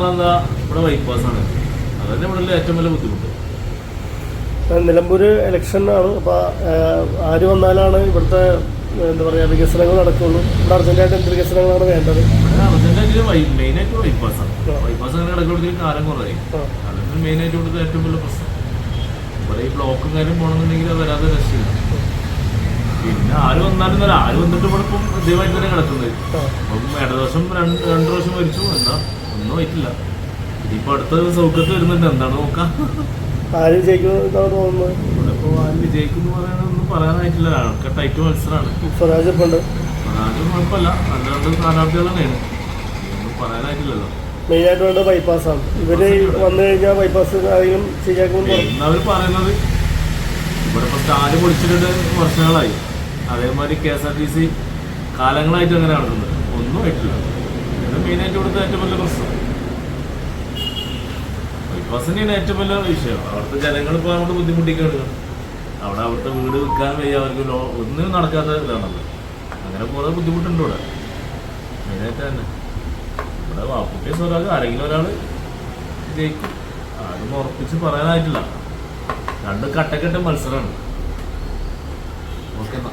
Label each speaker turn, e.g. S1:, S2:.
S1: എന്താ ഇവിടെ ബൈപ്പാസ് ആണ്. അതന്നെ ഇവിടെ ഏറ്റവും വലിയ ബുദ്ധിമുട്ട്.
S2: നിലമ്പൂർ ഇലക്ഷൻ ആണ്. അപ്പോൾ ആര് വന്നാലാണ് ഇവിടുത്തെ എന്താ പറയുക വികസനങ്ങൾ നടക്കുള്ളൂ? ഇവിടെ അർജന്റായിട്ട് എന്ത് വികസനങ്ങളാണ് വേണ്ടത്?
S1: ബൈപ്പാസ് അങ്ങനെ കിടക്കുമ്പോഴത്തേക്ക് കാലം. അതാണ് ഇവിടുത്തെ ഏറ്റവും വലിയ പ്രശ്നം. ഇവിടെ ഈ ബ്ലോക്കും കാര്യം പോകണമെന്നുണ്ടെങ്കിൽ അത് വരാതെ രക്ഷയില്ല. പിന്നെ ആര് വന്നാലും ആര് വന്നിട്ട് ഇവിടെ ഇപ്പം ഇതേമായിട്ട് തന്നെ കിടക്കുന്നത്. അപ്പം ഇടതുവശം രണ്ട് രണ്ട് പ്രാവശ്യം മരിച്ചു. എന്താ? ഒന്നും ആയിട്ടില്ല. ഇനിയിപ്പോ അടുത്ത സൗഖ്യത്തിൽ വരുന്നുണ്ട്. എന്താണ് നോക്കാം.
S2: ആര് വിജയിക്കുന്നു
S1: ഇവിടെ ഇപ്പോൾ ആര് പറയാനായിട്ടില്ല. ഒക്കെ ടൈറ്റ് മത്സരമാണ്
S2: സ്വരാജ് ഇപ്പം ഉണ്ട്.
S1: അതാദ്യം കുഴപ്പമില്ല. നല്ല രണ്ട് തന്നെയാണ് ഒന്നും പറയാനായിട്ടില്ലല്ലോ
S2: മെയിനായിട്ട് വേണ്ടത് ബൈപ്പാസാണ് ഇവർ വന്നു കഴിഞ്ഞാൽ ബൈപ്പാസ് ആരെങ്കിലും ശരിയാക്കുമെന്ന്
S1: അവർ പറയുന്നത്? ഇവിടെ പൊളിച്ചിട്ടുണ്ട് വർഷങ്ങളായി അതേമാതിരി K S R T C കാലങ്ങളായിട്ട് അങ്ങനെ നടക്കുന്നത് ഒന്നും ആയിട്ടില്ല. ഇത് മെയിനായിട്ട് ഇവിടുത്തെ ഏറ്റവും വലിയ പ്രശ്നം ബൈപ്പാസ് ഏറ്റവും വലിയ വിഷയം. അവിടുത്തെ ജനങ്ങൾ ഇപ്പോൾ അങ്ങോട്ട് ബുദ്ധിമുട്ടിക്കുകയാണ് അവിടെ അവിടുത്തെ വീട് വിൽക്കാൻ വയ്യ. അവർക്ക് ഒന്നും നടക്കാത്ത ഇതാണല്ലോ അങ്ങനെ കുറേ ബുദ്ധിമുട്ടുണ്ട് ഇവിടെ. മെയിനായിട്ട് തന്നെ. ഇവിടെ വാപ്പുട്ടി സ്വരാജ് ആരെങ്കിലും ഒരാൾ ജയിക്കും. ആരും ഉറപ്പിച്ച് പറയാനായിട്ടില്ല. രണ്ട് കട്ടക്കെട്ട് മത്സരമാണ്. ഓക്കെ എന്നാ.